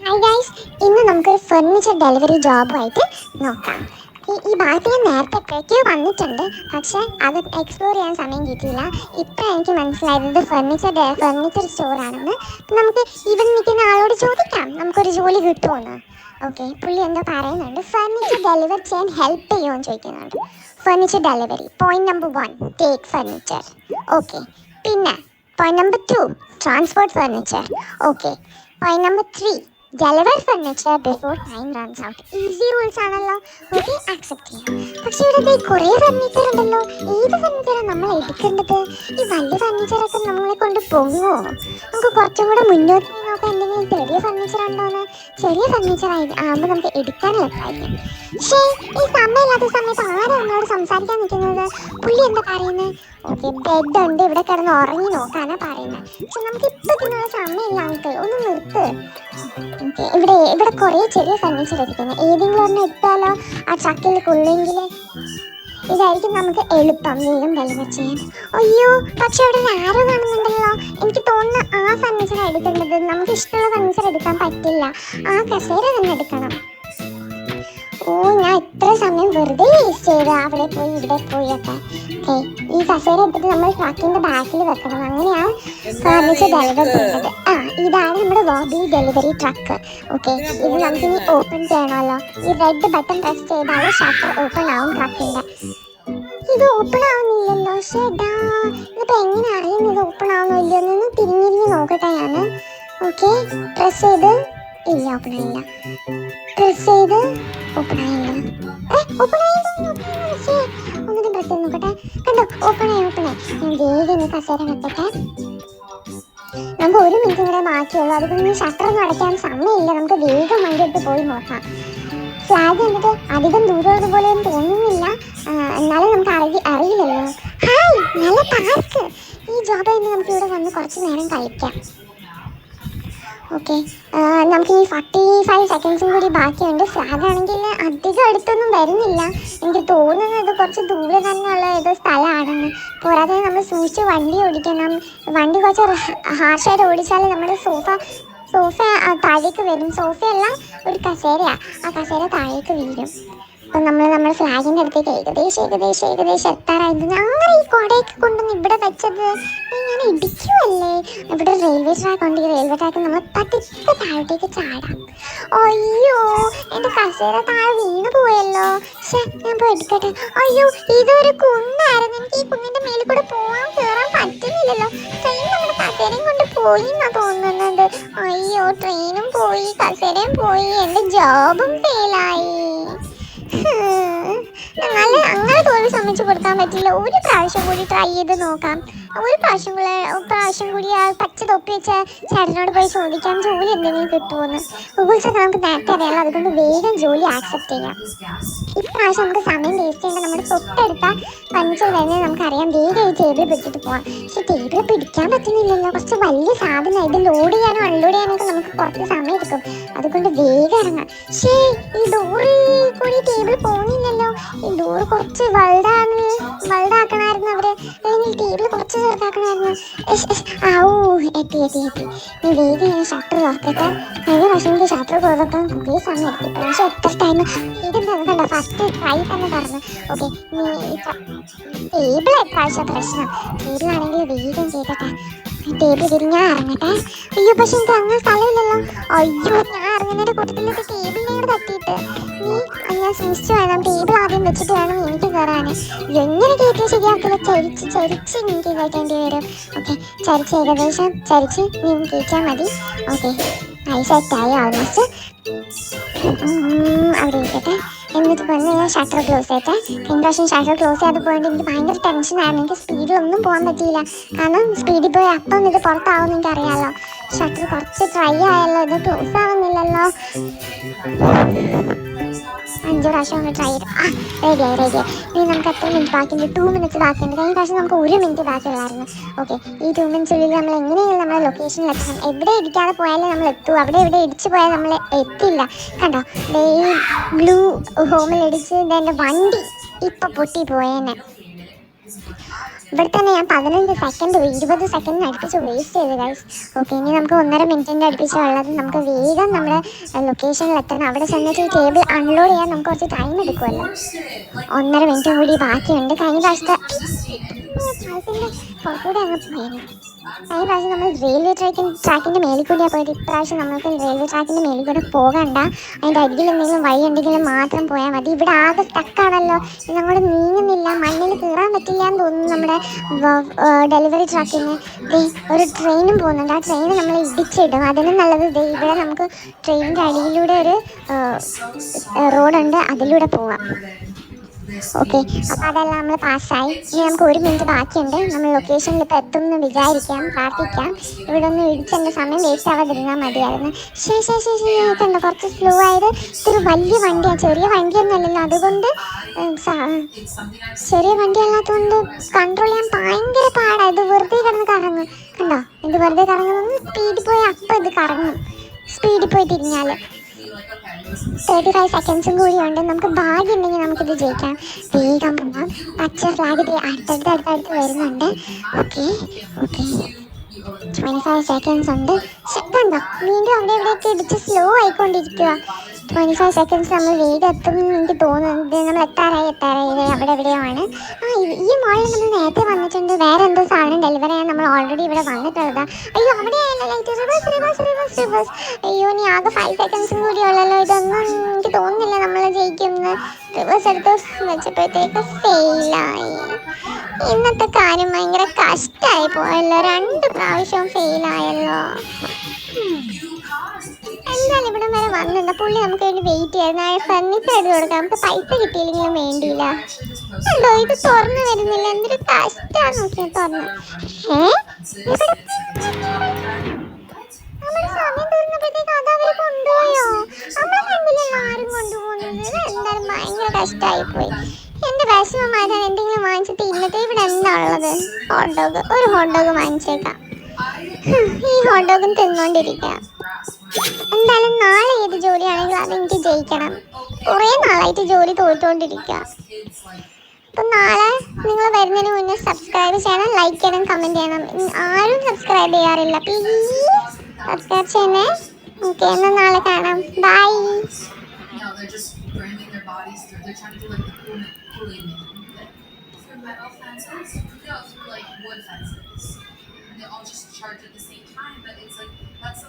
Hi guys ഇന്ന് നമുക്കൊരു furniture delivery ജോബുമായിട്ട് നോക്കാം. ഈ ഭാഗത്ത് ഞാൻ നേരത്തെ എപ്പോഴേക്കോ വന്നിട്ടുണ്ട് പക്ഷേ അത് എക്സ്പ്ലോർ ചെയ്യാൻ സമയം കിട്ടിയില്ല. ഇപ്പം എനിക്ക് മനസ്സിലായത് ഇത് ഫർണിച്ചർ ഫർണിച്ചർ സ്റ്റോറാണെന്ന് നമുക്ക് ഇവൻ നിൽക്കുന്ന ആളോട് ചോദിക്കാം നമുക്കൊരു ജോലി കിട്ടുമെന്ന് ഓക്കെ പുള്ളി എന്താ പറയുന്നുണ്ട് ഫർണിച്ചർ ഡെലിവർ ചെയ്യാൻ ഹെൽപ്പ് ചെയ്യുമെന്ന് ചോദിക്കുന്നുണ്ട്. Furniture delivery point number one take furniture okay പിന്നെ point number two transport furniture okay point number three deliver furniture before time runs out easy rules ആണല്ലോ. ഓക്കെ ആക്സെപ്റ്റ് ചെയ്യാം. പക്ഷെ ഇവിടെ കുറേ ഫർണിച്ചർ ഉണ്ടല്ലോ. ഏത് ഫർണിച്ചറാണ് നമ്മൾ എടുക്കേണ്ടത്? ഈ വലിയ ഫർണിച്ചറൊക്കെ നമ്മളെ കൊണ്ട് പൊങ്ങുമോ നമുക്ക് കുറച്ചും കൂടെ മുന്നോട്ട് നോക്കാം എന്തെങ്കിലും ചെറിയ ഫർണിച്ചർ ഉണ്ടോന്ന്? ചെറിയ ഫർണിച്ചർ ആകുമ്പോൾ നമുക്ക് എടുക്കാൻ എളുപ്പമായിരിക്കും പക്ഷേ ഈ സമയമില്ലാത്ത സമയത്ത് ആരാണ് നമ്മളോട് സംസാരിക്കാൻ നിൽക്കുന്നത്? പുള്ളി എന്താ പറയുന്നത് ഓക്കെ ബെഡ് ഉണ്ട്. ഇവിടെ കിടന്ന് ഉറങ്ങി നോക്കാനാ പറയുന്നത് പക്ഷെ നമുക്ക് ഇപ്പൊ ഇതിനുള്ള സമയമില്ല അങ്കിൾ ഒന്ന് നിർത്ത്. ഇവിടെ ഇവിടെ കുറേ ചെറിയ ഫർണിച്ചർ എടുക്കുന്നത് ഏതെങ്കിലും ഒരെണ്ണം എടുത്താലോ? ആ ചക്കിൽ കൊള്ളുമെങ്കിൽ ഇതായിരിക്കും നമുക്ക് എളുപ്പം. വേഗം വെള്ളം ചെയ്യാൻ അയ്യോ പക്ഷെ അവിടെ ആരോ കാണുന്നുണ്ടല്ലോ. എടുക്കേണ്ടത് നമുക്ക് ഇഷ്ടമുള്ള ഫർണിച്ചർ എടുക്കാൻ പറ്റില്ല. ആ കസേര തന്നെ എടുക്കണം. ഓ ഞാൻ ഇത്ര സമയം വെറുതെ വേസ്റ്റ് ചെയ്തു. അവിടെ പോയി ഇവിടെ പോയി ഒക്കെ. ഓക്കെ ഈ കസേര എടുത്തിട്ട് നമ്മൾ ട്രക്കിന്റെ ബാക്കിൽ വെക്കണം. അങ്ങനെയാണ് ഫർണിച്ചർ ഡെലിവർ ചെയ്യുന്നത്. ആ ഇതാണ് നമ്മുടെ വോബി ഡെലിവറി ട്രക്ക് ഓക്കെ ഇത് നമുക്കിനി ഓപ്പൺ ചെയ്യണമല്ലോ. ഈ റെഡ് ബട്ടൺ പ്രസ് ചെയ്താൽ ഷട്ടർ ഓപ്പൺ ആവും ട്രക്കിന്റെ ഇത് ഓപ്പൺ ആവുന്നില്ലല്ലോ. ഷെഡാ എങ്ങനെ അറിയുന്നത് ഓപ്പൺ ഓക്കെ പ്രസ് ചെയ്ത് ഇല്ല ഓപ്പൺ ആയില്ല പ്രസ് ചെയ്ത് ഓപ്പൺ ആയില്ല ഓപ്പൺ ആയി ഒന്നിനും പ്രസ് ചെയ്ത് നോക്കട്ടെ. കണ്ടോ ഓപ്പൺ ആയി ഓപ്പൺ ആയി. ഞാൻ വേഗം കസേര വെക്കട്ടെ നമുക്ക് ഒരു മിനിറ്റ് കൂടെ ബാക്കിയുള്ളൂ. അതുകൊണ്ട് ഷട്ടർ ഒന്നും അടയ്ക്കാൻ സമയമില്ല. നമുക്ക് വേഗം വണ്ടി എടുത്ത് പോയി നോക്കാം. ഫ്ലാഗ് കണ്ടിട്ട് അധികം ദൂരമുള്ള പോലെയൊന്നും തോന്നുന്നില്ല. എന്നാലും നമുക്ക് അറിയി അറിയില്ലല്ലോ. ഹായ് നല്ല പാർക്ക് ഈ ജോബ് തന്നെ നമുക്ക് ഇവിടെ വന്ന് കുറച്ച് നേരം കളിക്കാം ഓക്കെ. നമുക്ക് ഈ ഫോർട്ടി ഫൈവ് സെക്കൻഡ്സും കൂടി ബാക്കിയുണ്ട്. ഫ്ലാഗ് ആണെങ്കിൽ അധികം അടുത്തൊന്നും വരുന്നില്ല. എനിക്ക് തോന്നുന്നത് കുറച്ച് ദൂരെ തന്നെയുള്ള ഏതോ സ്ഥലമാണെന്ന്. പോരാതെ നമ്മൾ സൂക്ഷിച്ച് വണ്ടി ഓടിക്കണം. വണ്ടി കുറച്ച് ഹാർഷായിട്ട് ഓടിച്ചാൽ നമ്മുടെ സോഫ സോഫ താഴേക്ക് വരും. സോഫയല്ല ഒരു കസേരയാ. ആ കസേര താഴേക്ക് വീഴും. അപ്പം നമ്മൾ നമ്മുടെ ഫ്ലാഗിന്റെ അടുത്തേക്ക് ഏകദേശം ഏകദേശം ഏകദേശം എത്താറായിരുന്നു അങ്ങനെ ഈ കുടയൊക്കെ കൊണ്ടുവന്ന് ഇവിടെ വെച്ചത് ഞാൻ ഇടിക്കുമല്ലേ ഇവിടെ റെയിൽവേ ട്രാക്ക് ഉണ്ട്. ഈ റെയിൽവേ ട്രാക്ക് നമ്മൾ പതുക്കെ താഴോട്ടേക്ക് ചാടാം. അയ്യോ എന്റെ കസേര താഴെ വീണ് പോയല്ലോ. ഞാൻ പോയി എടുക്കട്ടെ. അയ്യോ ഇതൊരു കുന്നായിരുന്നു. എനിക്ക് ഈ കുന്നിന്റെ മേലിൽ കൂടെ പോകാൻ കയറാൻ പറ്റുന്നില്ലല്ലോ. ട്രെയിൻ നമ്മുടെ കസേരയും കൊണ്ട് പോയി എന്നാ തോന്നുന്നത്. അയ്യോ ട്രെയിനും പോയി കസേരയും പോയി. എന്റെ ജോബും ഫെയിലായി നല്ല അങ്ങനെ തോൽവി സമ്മതിച്ചു കൊടുക്കാൻ പറ്റില്ല. ഒരു പ്രാവശ്യം കൂടി ട്രൈ ചെയ്ത് നോക്കാം. ഒരു പ്രാവശ്യം കൂടി പ്രാവശ്യം കൂടി ആ പച്ച തൊപ്പി വെച്ച ചേട്ടനോട് പോയി ചോദിക്കാം ജോലി എന്തെങ്കിലും കിട്ടുമെന്ന് ഗൂഗിൾസ് നമുക്ക് നേരത്തെ അറിയാം അതുകൊണ്ട് വേഗം ജോലി ആക്സെപ്റ്റ് ചെയ്യാം. ഇപ്രാവശ്യം നമുക്ക് സമയം വേസ്റ്റ് ചെയ്യേണ്ട നമ്മുടെ തൊട്ടടുത്ത പഞ്ചർ തന്നെ നമുക്കറിയാം വേഗം ഈ ടേബിൾ പിടിച്ചിട്ട് പോകാം പക്ഷെ ടേബിൾ പിടിക്കാൻ പറ്റുന്നില്ലല്ലോ. കുറച്ച് വലിയ സാധനം ഇത് ലോഡ് ചെയ്യാനോ അൺലോഡ് ചെയ്യാനൊക്കെ നമുക്ക് കുറച്ച് സമയം എടുക്കും. അതുകൊണ്ട് വേഗം ഇറങ്ങാം. ഈ ഡോറിൽ കൂടി ടേബിൾ പോകുന്നില്ലല്ലോ ഡോർ കുറച്ച് വലുതാണ് വൾഡാക്കണമായിരുന്നു അവർ. അല്ലെങ്കിൽ ടേബിൾ കുറച്ച് ചെറുതാക്കണമായിരുന്നു. ആവൂ എത്തി എത്തി എത്തി. നീ വേഗം ഞാൻ ഷട്ടർ തുറക്കട്ടെ. കഴിഞ്ഞ പ്രാവശ്യം ഷട്ടർ തുറക്കാൻ കുറേ സമയം എടുത്തു പക്ഷെ എത്ര ടൈം ഇതെന്താ കണ്ടോ? ഫസ്റ്റ് ട്രൈ തന്നെ പറഞ്ഞു ഓക്കെ നീ ടേബിൾ എപ്രാവശ്യം പ്രശ്നം. ടേബിളാണെങ്കിൽ വേഗം ചെയ്തട്ടെ ടേബിൾ തിരിഞ്ഞാ ഇറങ്ങട്ടെ. അയ്യോ പക്ഷെ എനിക്ക് അങ്ങനെ സ്ഥലമില്ലല്ലോ. അയ്യോ ഞാൻ ഇറങ്ങുന്നതിന്റെ കൂട്ടത്തിലൊക്കെ ടേബിളിനോട് തട്ടിയിട്ട്. നീ ഞാൻ സൂക്ഷിച്ചു വേണം. ടേബിൾ ആദ്യം വെച്ചിട്ട് വേണം എനിക്ക് കയറാൻ എങ്ങനെ കയറ്റി ശരിയാക്കില്ല ചരിച്ച് ചരിച്ച് എനിക്ക് കയറ്റേണ്ടി വരും. ഓക്കെ ചരിച്ച് ഏകദേശം ചരിച്ച് നീ കയറ്റാൽ മതി. ഓക്കെ ആയി സെറ്റായി ഓൾമോസ്റ്റ് അവിടെ ഇരിക്കട്ടെ. എന്നിട്ട് വന്ന് ഞാൻ ഷട്ടർ ക്ലോസ് ചെയ്തേ കഴിഞ്ഞ പ്രാവശ്യം ഷട്ടർ ക്ലോസ് ചെയ്ത് പോയിട്ട് എനിക്ക് ഭയങ്കര ടെൻഷനായിരുന്നു എനിക്ക് സ്പീഡിലൊന്നും പോകാൻ പറ്റിയില്ല. കാരണം സ്പീഡിൽ പോയി അപ്പം ഇത് പുറത്താവും എനിക്ക് അറിയാമല്ലോ ഷട്ടർ കുറച്ച് ട്രൈ ആയല്ലോ ഇത് ക്ലോസ് ആവുന്നില്ലല്ലോ. അഞ്ച് പ്രാവശ്യം ഒന്ന് ട്രൈ ചെയ്തു. ആ റെഡിയായി റെഡിയായി ഇനി നമുക്ക് എത്ര മിനിറ്റ് ബാക്കിയുണ്ട്? ടു മിനിറ്റ്സ് ബാക്കിയുണ്ട്. കഴിഞ്ഞ പ്രാവശ്യം നമുക്ക് ഒരു മിനിറ്റ് ബാക്കിയുള്ളായിരുന്നു. ഓക്കെ ഈ ടു മിനിറ്റ്സിനുള്ളിൽ നമ്മൾ എങ്ങനെയെങ്കിലും നമ്മുടെ ലൊക്കേഷനിൽ എത്തണം. എവിടെ ഇടിക്കാതെ പോയാലേ നമ്മൾ എത്തൂ. അവിടെ എവിടെ ഇടിച്ച് പോയാൽ നമ്മൾ എത്തില്ല. കണ്ടോ? ഈ ബ്ലൂ ഹോമിൽ ഇടിച്ച് എന്റെ വണ്ടി ഇപ്പം പൊട്ടി പോയേനെ ഇവിടെ തന്നെ ഞാൻ പതിനഞ്ച് സെക്കൻഡ് ഇരുപത് സെക്കൻഡ് അടുപ്പിച്ച് വേസ്റ്റ് ചെയ്ത് ഗൈസ് ഓക്കെ ഇനി നമുക്ക് ഒന്നര മിനിറ്റിന്റെ അടുപ്പിച്ച് ഉള്ളത് നമുക്ക് വേഗം നമ്മുടെ ലൊക്കേഷനിൽ എത്തണം. അവിടെ ചെന്നിട്ട് ഈ ടേബിൾ അൺലോഡ് ചെയ്യാൻ നമുക്ക് കുറച്ച് ടൈം എടുക്കുമല്ലോ. ഒന്നര മിനിറ്റ് കൂടി ബാക്കിയുണ്ട്. കഴിഞ്ഞ പ്രാവശ്യത്തെ അങ്ങ് കഴിഞ്ഞ പ്രാവശ്യം നമ്മൾ റെയിൽവേ ട്രാക്കിൻ ട്രാക്കിന്റെ മേലിൽ കൂടിയാണ് പോയത് ഇപ്രാവശ്യം നമുക്ക് റെയിൽവേ ട്രാക്കിന്റെ മേലിൽ കൂടെ പോകണ്ട. അതിന്റെ അരികിൽ എന്തെങ്കിലും വഴി ഉണ്ടെങ്കിലും മാത്രം പോയാൽ മതി. ഇവിടെ ആകെ സ്റ്റക്കാണല്ലോ ഇത് അങ്ങോട്ട് നീങ്ങുന്നില്ല. മണ്ണിൽ കയറാൻ പറ്റില്ല എന്ന് തോന്നുന്നു നമ്മുടെ ഡെലിവറി ട്രാക്കിന് ഒരു ട്രെയിനും പോകുന്നുണ്ട്. ആ ട്രെയിൻ നമ്മൾ ഇടിച്ചിടും. അതിനും നല്ലത് ഇവിടെ നമുക്ക് ട്രെയിനിന്റെ അടിയിലൂടെ ഒരു റോഡുണ്ട് അതിലൂടെ പോവാം. ഓക്കെ അപ്പോൾ അതെല്ലാം നമ്മൾ പാസ്സായി. ഇനി നമുക്ക് ഒരു മിനിറ്റ് ബാക്കിയുണ്ട്. നമ്മൾ ലൊക്കേഷനിൽ ഇപ്പോൾ എത്തും എന്ന് വിചാരിക്കാം പ്രാർത്ഥിക്കാം. ഇവിടെ ഒന്ന് ഇടിച്ചെന്റെ സമയം വേസ്റ്റ് ആവാതിരുന്നാൽ മതിയായിരുന്നു. ശരി ശരി ശരി ശരി ഇതുണ്ട്? കുറച്ച് സ്ലോ ആയത്. ഇത്തിരി വലിയ വണ്ടിയാണ് ചെറിയ വണ്ടിയൊന്നുമല്ലല്ലോ. അതുകൊണ്ട് ചെറിയ വണ്ടി അല്ലാത്തതുകൊണ്ട് കൺട്രോൾ ചെയ്യാൻ ഭയങ്കര പാടാണ് ഇത് വെറുതെ കിടന്ന് കറങ്ങും. കണ്ടോ? ഇത് വെറുതെ കറങ്ങുന്നു സ്പീഡിൽ പോയി അപ്പം ഇത് കറങ്ങും. സ്പീഡിൽ പോയി തിരിഞ്ഞാൽ തേർട്ടി ഫൈവ് സെക്കൻഡ്സും കൂടി ഉണ്ട്. നമുക്ക് ഭാഗ്യം ഉണ്ടെങ്കിൽ നമുക്കിത് ജയിക്കാം. വേഗം പോകാം പച്ച ഫ്ലാഗ് അടുത്തടുത്ത് അടുത്തടുത്ത് വരുന്നുണ്ട്. Okay okay twenty five seconds ഉണ്ട് കണ്ടോ? വീണ്ടും അവിടെ ഇവിടെയൊക്കെ ഇടിച്ച് സ്ലോ ആയിക്കൊണ്ടിരിക്കുക ട്വന്റി ഫൈവ് സെക്കൻഡ്സ് നമ്മൾ വീട് എത്തും എനിക്ക് തോന്നുന്നത് നമ്മൾ എത്താറായി എത്താറായി. അവിടെ എവിടെയാണ് ആ ഈ- മോളിൽ നമ്മൾ നേരത്തെ വന്നിട്ടുണ്ട്. വേറെ എന്തോ സാധനം ഡെലിവറി ചെയ്യാൻ നമ്മൾ ഓൾറെഡി ഇവിടെ വന്നിട്ടുള്ളതാ. അയ്യോ അവിടെ അയ്യോ ഇനി ആകെ ഫൈവ് സെക്കൻഡ്സും കൂടി ഉള്ളല്ലോ. ഇതൊന്നും എടുത്ത് വെച്ചപ്പോഴത്തേക്ക് ഫെയിലായി ഇന്നത്തെ കാര്യം ഭയങ്കര കഷ്ടമായി പോയല്ലോ. രണ്ട് പ്രാവശ്യം ഫെയിലായല്ലോ. എന്തായാലും ഇവിടം വരെ വന്നിരുന്ന പുള്ളി നമുക്ക് വേണ്ടി വെയിറ്റ് ചെയ്യായിരുന്നു. ഫർണിച്ചർ എടുത്ത് കൊടുക്കാം നമുക്ക് പൈസ കിട്ടിയില്ലെങ്കിലും വേണ്ടിയില്ല. എന്തോ ഇത് തുറന്നു വരുന്നില്ല. എന്തൊരു കഷ്ടാന്ന് നോക്കിയാൽ തുറന്നു. ഏഹ് സമയം തീർന്നപ്പോഴത്തേക്ക് അത് പോയി എന്റെ വിഷമം മാറ്റാൻ എന്തെങ്കിലും വാങ്ങിച്ചിട്ട് ഇന്നത്തെ ഇവിടെ എന്താ ഉള്ളത്? ഹോട്ട് ഒരു ഹോട്ട് വാങ്ങിച്ചേക്കാം. ഈ ഹോട്ട് ഡോഗും തിന്നോണ്ടിരിക്കാം എന്തായാലും നാളെ ഏത് ജോലിയാണെങ്കിലും അതെനിക്ക് ജയിക്കണം. കുറേ നാളായിട്ട് ജോലി തോറ്റുകൊണ്ടിരിക്കുക അപ്പം നാളെ നിങ്ങൾ വരുന്നതിന് മുന്നേ സബ്സ്ക്രൈബ് ചെയ്യണം ലൈക്ക് ചെയ്യണം കമന്റ് ചെയ്യണം. ആരും സബ്സ്ക്രൈബ് ചെയ്യാറില്ല. പ്ലീസ് സബ്സ്ക്രൈബ് ചെയ്യണേ. ഓക്കെ എന്നാൽ നാളെ കാണാം. Bye they're trying to do like the Kool-Aid man. Through metal fences? No, through like wood fences. And they all just charge at the same time, but it's like that's